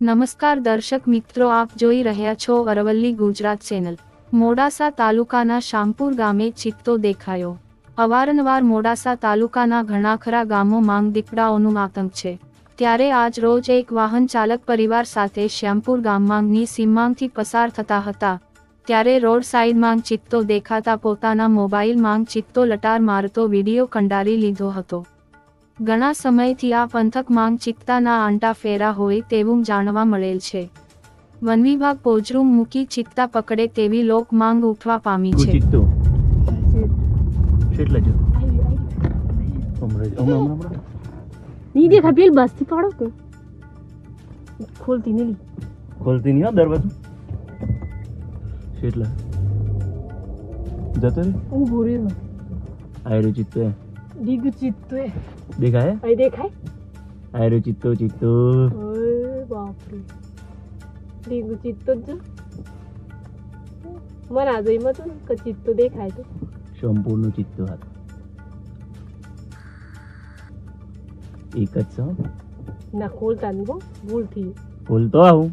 નમસ્કાર દર્શક મિત્રો, આપ જોઈ રહ્યા છો અરવલ્લી ગુજરાત ચેનલ. મોડાસા તાલુકાના શામપુર ગામે ચિત્તો દેખાયો. અવારનવાર મોડાસા તાલુકાના ઘણા ખરા ગામો માંગ દીપડાઓનું આતંક છે. ત્યારે આજ રોજ એક વાહન ચાલક પરિવાર સાથે શ્યામપુર ગામમાંગની સીમાંગથી પસાર થતા હતા. ત્યારે રોડ સાઇડ માંગ ચિત્તો દેખાતા પોતાના મોબાઈલ માંગ ચિત્તો લટાર મારતો વીડિયો કંડારી લીધો હતો. ઘણા સમયથી આ પંથક માંગ ચિત્તાના આંટા ફેરા હોય તેવું જાણવા મળેલ છે. વન વિભાગ પોજરૂમ મૂકી ચિત્તા પકડે તેવી લોક માંગ ઉઠવા પામી છે. નહીં દેખાય પેલી બસ પાડો કે? ખોલતી નહીં ખોલતી નહીં દરવાજો. કેટલા? જતો રે ઊભું રહ્યો. આયરો ચિત્તો. ડીગ ચિત્તો દેખાય અહીં દેખાય આયરો ચિત્તો ચિત્તો અરે બાપરે ડીગ ચિત્તો જ. મને આ જોઈમાં તો કે ચિત્તો દેખાય તો સંપૂર્ણ ચિત્તો હાથ એક જ છે. ના ખોલતા નહીં હો ભૂલથી ખોલતો આવું